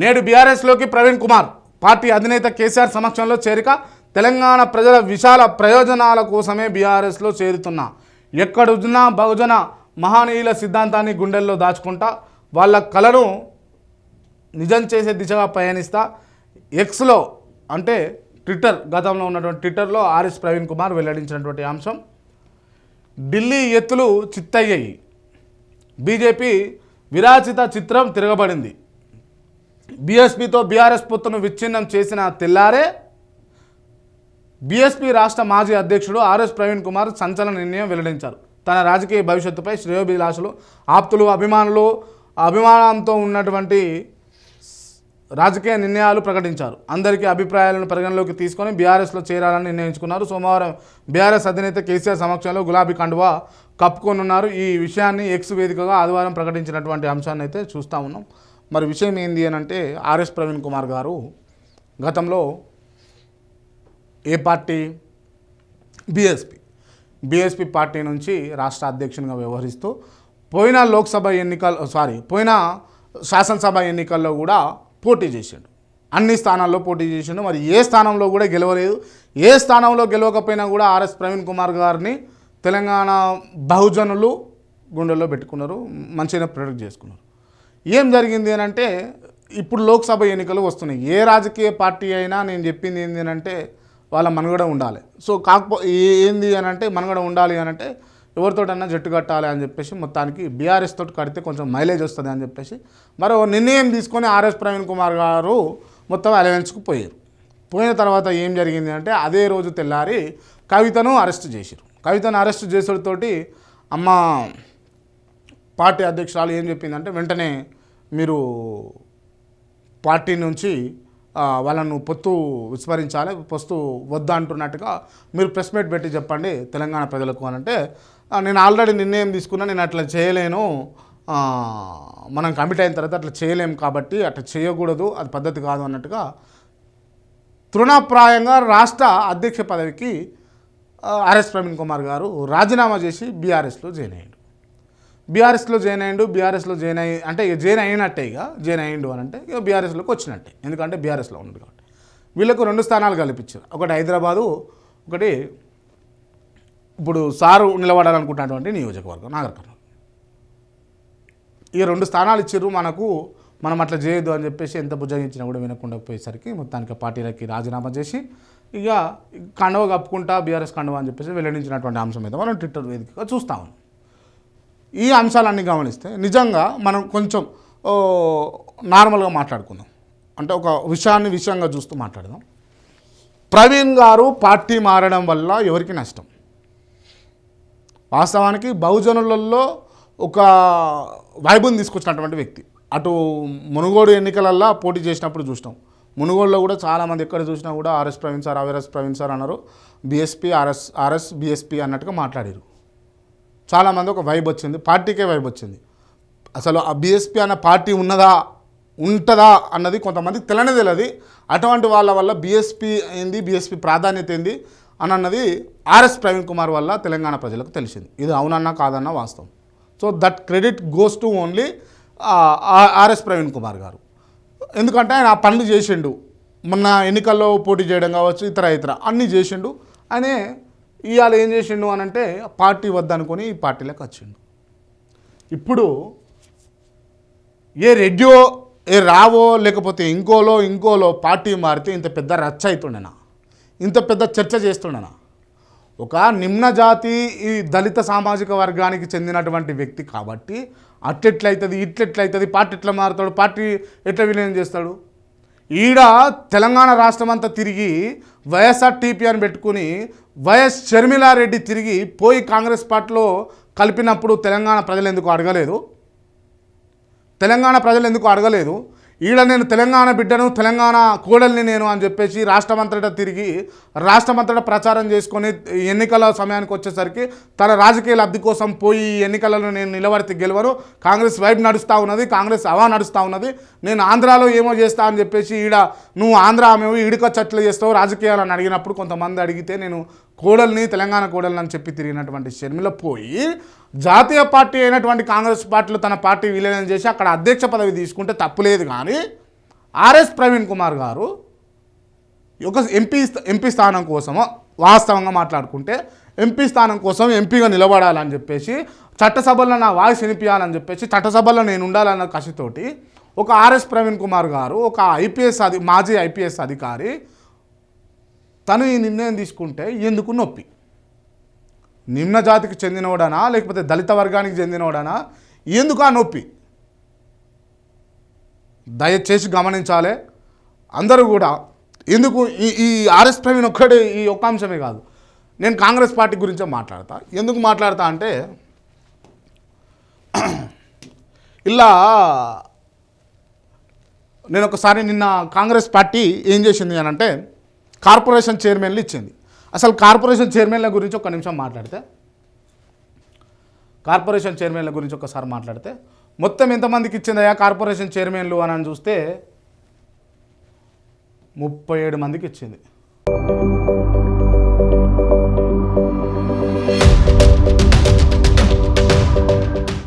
నేడు బీఆర్ఎస్లోకి ప్రవీణ్ కుమార్. పార్టీ అధినేత కేసీఆర్ సమక్షంలో చేరిక తెలంగాణ ప్రజల విశాల ప్రయోజనాల కోసమే బీఆర్ఎస్లో చేరుతున్నా. ఎక్కడున్నా బహుజన మహానీయుల సిద్ధాంతాన్ని గుండెల్లో దాచుకుంటా వాళ్ళ కలను నిజం చేసే దిశగా పయనిస్తా. ఎక్స్లో అంటే ట్విట్టర్ గతంలో ఉన్నటువంటి ట్విట్టర్లో ఆర్ఎస్ ప్రవీణ్ కుమార్ వెల్లడించినటువంటి అంశం ఢిల్లీ ఎత్తులు చిత్తయ్యాయి. బీజేపీ విరాచిత చిత్రం తిరగబడింది. బీఎస్పీతో బీఆర్ఎస్ పొత్తును విచ్ఛిన్నం చేసిన తెల్లారే బీఎస్పీ రాష్ట్ర మాజీ అధ్యక్షుడు ఆర్ఎస్ ప్రవీణ్ కుమార్ సంచలన నిర్ణయం వెల్లడించారు. తన రాజకీయ భవిష్యత్తుపై శ్రేయోభిలాషులు ఆప్తులు అభిమానులు అభిమానంతో ఉన్నటువంటి రాజకీయ నిర్ణయాలు ప్రకటించారు. అందరికీ అభిప్రాయాలను పరిగణలోకి తీసుకొని బీఆర్ఎస్లో చేరాలని నిర్ణయించుకున్నారు. సోమవారం బీఆర్ఎస్ అధినేత కేసీఆర్ సమక్షంలో గులాబీ కండువా కప్పుకొనున్నారు. ఈ విషయాన్ని ఎక్స్ వేదికగా ఆదివారం ప్రకటించినటువంటి అంశాన్ని అయితే చూస్తూ ఉన్నాం. మరి విషయం ఏంది అని అంటే ఆర్ఎస్ ప్రవీణ్ కుమార్ గారు గతంలో ఏ పార్టీ? బీఎస్పీ బీఎస్పీ పార్టీ నుంచి రాష్ట్ర అధ్యక్షునిగా వ్యవహరిస్తూ పోయిన లోక్సభ ఎన్నికల సారీ పోయిన శాసనసభ ఎన్నికల్లో కూడా పోటీ చేసిండు. అన్ని స్థానాల్లో పోటీ చేసిండు. మరి ఏ స్థానంలో కూడా గెలవలేదు. ఏ స్థానంలో గెలవకపోయినా కూడా ఆర్ఎస్ ప్రవీణ్ కుమార్ గారిని తెలంగాణ బహుజనులు గుండెల్లో పెట్టుకున్నారు. మంచిగా ప్రొడక్ట్ చేసుకున్నారు. ఏం జరిగింది అని అంటే ఇప్పుడు లోక్సభ ఎన్నికలు వస్తున్నాయి. ఏ రాజకీయ పార్టీ అయినా నేను చెప్పింది ఏంది అని అంటే వాళ్ళ మనుగడ ఉండాలి. సో కాకపో ఏంది అని అంటే మనుగడ ఉండాలి అని అంటే ఎవరితోటన్నా జట్టు కట్టాలి అని చెప్పేసి మొత్తానికి బీఆర్ఎస్ తోటి కడితే కొంచెం మైలేజ్ వస్తుంది అని చెప్పేసి మరో నిర్ణయం తీసుకొని ఆర్ఎస్ ప్రవీణ్ కుమార్ గారు మొత్తం అలయన్స్కు పోయారు. పోయిన తర్వాత ఏం జరిగింది అంటే అదే రోజు తెల్లారి కవితను అరెస్ట్ చేశారు కవితను అరెస్ట్ చేసేటతోటి అమ్మ పార్టీ అధ్యక్షురాలు ఏం చెప్పిందంటే వెంటనే మీరు పార్టీ నుంచి వాళ్ళను పొత్తు విస్మరించాలి పొత్తు వద్దా అంటున్నట్టుగా మీరు ప్రెస్ మీట్ పెట్టి చెప్పండి తెలంగాణ ప్రజలకు అని అంటే నేను ఆల్రెడీ నిర్ణయం తీసుకున్నా నేను అట్లా చేయలేను. మనం కమిట్ అయిన తర్వాత అట్లా చేయలేము కాబట్టి అట్లా చేయకూడదు అది పద్ధతి కాదు అన్నట్టుగా తృణప్రాయంగా రాష్ట్ర అధ్యక్ష పదవికి ఆర్ఎస్ ప్రవీణ్ కుమార్ గారు రాజీనామా చేసి బీఆర్ఎస్లో జాయిన్ అయ్యారు. బీఆర్ఎస్లో జాయిన్ అయ్యిండు బీఆర్ఎస్లో జాయిన్ అయ్యి అంటే ఇక జాయిన్ అయినట్టే ఇక జాయిన్ అయ్యిండు అని అంటే ఇక బీఆర్ఎస్లోకి వచ్చినట్టే. ఎందుకంటే బీఆర్ఎస్లో ఉన్నాడు కాబట్టి. వీళ్ళకు రెండు స్థానాలు కల్పించారు. ఒకటి హైదరాబాదు ఒకటి ఇప్పుడు సారు నిలబడాలనుకుంటున్నటువంటి నియోజకవర్గం నాగర్ కర్నూలు ఈ రెండు స్థానాలు ఇచ్చారు మనకు మనం అట్లా చేయొద్దు అని చెప్పేసి ఎంత బుజ్జగించినా కూడా వినకుండా పోయేసరికి మొత్తానికి పార్టీలకి రాజీనామా చేసి ఇక కండవ కప్పుకుంటా బీఆర్ఎస్ కండవ అని చెప్పేసి వెల్లడించినటువంటి అంశం మీద మనం ట్విట్టర్ వేదికగా చూస్తా ఉన్నాం. ఈ అంశాలన్నీ గమనిస్తే నిజంగా మనం కొంచెం నార్మల్గా మాట్లాడుకుందాం. అంటే ఒక విషయాన్ని విషయంగా చూస్తూ మాట్లాడదాం. ప్రవీణ్ గారు పార్టీ మారడం వల్ల ఎవరికి నష్టం? వాస్తవానికి బహుజనులలో ఒక వైభవం తీసుకొచ్చినటువంటి వ్యక్తి. అటు మునుగోడు ఎన్నికలల్లో పోటీ చేసినప్పుడు చూసినాం. మునుగోడులో కూడా చాలామంది ఎక్కడ చూసినా కూడా RS Praveen sir RS Praveen sir అన్నారు. బీఎస్పీ ఆర్ఎస్ ఆర్ఎస్ బీఎస్పీ అన్నట్టుగా మాట్లాడారు. చాలామంది ఒక వైబ్ వచ్చింది పార్టీకే వైబ్ వచ్చింది. అసలు ఆ బీఎస్పీ అన్న పార్టీ ఉన్నదా ఉంటుందా అన్నది కొంతమందికి తెలనే తెలియదు అటువంటి వాళ్ళ వల్ల బీఎస్పీ ఏంది బీఎస్పీ ప్రాధాన్యత ఏంది అని అన్నది ఆర్ఎస్ ప్రవీణ్ కుమార్ వల్ల తెలంగాణ ప్రజలకు తెలిసింది. ఇది అవునన్నా కాదన్నా వాస్తవం. So that credit goes to only RS Praveen Kumar garu. ఎందుకంటే ఆయన ఆ పనులు చేసిండు. మొన్న ఎన్నికల్లో పోటీ చేయడం కావచ్చు ఇతర ఇతర అన్నీ చేసిండు. అనే ఇవాళ ఏం చేసిండు అని అంటే పార్టీ వద్దనుకొని ఈ పార్టీలోకి వచ్చిండు. ఇప్పుడు ఏ రెడ్యో ఏ రావో లేకపోతే ఇంకోలో ఇంకోలో పార్టీ మారితే ఇంత పెద్ద రచ్చ అవుతుండేనా ఇంత పెద్ద చర్చ చేస్తుండేనా? ఒక నిమ్న జాతి ఈ దళిత సామాజిక వర్గానికి చెందినటువంటి వ్యక్తి కాబట్టి అట్లెట్లయితుంది ఇట్లెట్లయితుంది పార్టీ ఎట్లా మారుతాడు పార్టీ ఎట్లా విలీనం చేస్తాడు? ఈడ తెలంగాణ రాష్ట్రం అంతా తిరిగి వైఎస్ఆర్ టీపీ అని పెట్టుకుని వైఎస్ షర్మిలారెడ్డి తిరిగి పోయి కాంగ్రెస్ పార్టీలో కలిపినప్పుడు తెలంగాణ ప్రజలు ఎందుకు అడగలేదు? తెలంగాణ ప్రజలు ఎందుకు అడగలేదు? ఈడ నేను తెలంగాణ బిడ్డను తెలంగాణ కోడల్ని నేను అని చెప్పేసి రాష్ట్రమంతటా తిరిగి రాష్ట్రమంతటా ప్రచారం చేసుకొని ఎన్నికల సమయానికి వచ్చేసరికి తన రాజకీయ లబ్ధి కోసం పోయి ఎన్నికలలో నేను నిలబడితే గెలవరు. కాంగ్రెస్ వైపు నడుస్తూ ఉన్నది కాంగ్రెస్ అవా నడుస్తూ ఉన్నది. నేను ఆంధ్రాలో ఏమో చేస్తా అని చెప్పేసి ఈడ నువ్వు ఆంధ్ర ఆమె ఇడుక చట్లు చేస్తావు రాజకీయాలను అడిగినప్పుడు కొంతమంది అడిగితే నేను కోడల్ని తెలంగాణ కోడల్ని అని చెప్పి తిరిగినటువంటి షర్మిల పోయి జాతీయ పార్టీ అయినటువంటి కాంగ్రెస్ పార్టీలో తన పార్టీ విలీనం చేసి అక్కడ అధ్యక్ష పదవి తీసుకుంటే తప్పులేదు కానీ ఆర్ఎస్ ప్రవీణ్ కుమార్ గారు ఒక ఎంపీ ఎంపీ స్థానం కోసమో వాస్తవంగా మాట్లాడుకుంటే ఎంపీ స్థానం కోసం ఎంపీగా నిలబడాలని చెప్పేసి చట్టసభల్లో నా వాయిస్ వినిపించాలని చెప్పేసి చట్టసభలో నేను ఉండాలన్న కసితోటి ఒక ఆర్ఎస్ ప్రవీణ్ కుమార్ గారు ఒక ఐపీఎస్ అధి మాజీ ఐపీఎస్ అధికారి తను ఈ నిర్ణయం తీసుకుంటే ఎందుకు నొప్పి? నిమ్న జాతికి చెందినవాడనా? లేకపోతే దళిత వర్గానికి చెందినవాడనా? ఎందుకు ఆ నొప్పి? దయచేసి గమనించాలి. అందరూ కూడా ఎందుకు ఈ ఈ ఆర్ఎస్ ప్రవీణ్ ఒక్కడే ఈ ఒక్క అంశమే కాదు. నేను కాంగ్రెస్ పార్టీ గురించే మాట్లాడతా. ఎందుకు మాట్లాడతా అంటే ఇలా నేను ఒకసారి నిన్న కాంగ్రెస్ పార్టీ ఏం చేసింది అని అంటే కార్పొరేషన్ చైర్మన్లు ఇచ్చింది. అసలు కార్పొరేషన్ చైర్మన్ల గురించి ఒక నిమిషం మాట్లాడితే. కార్పొరేషన్ చైర్మన్ల గురించి ఒకసారి మాట్లాడితే. మొత్తం ఎంతమందికి ఇచ్చిందయ్యా కార్పొరేషన్ చైర్మన్లు అని చూస్తే ముప్పై ఏడు మందికి ఇచ్చింది.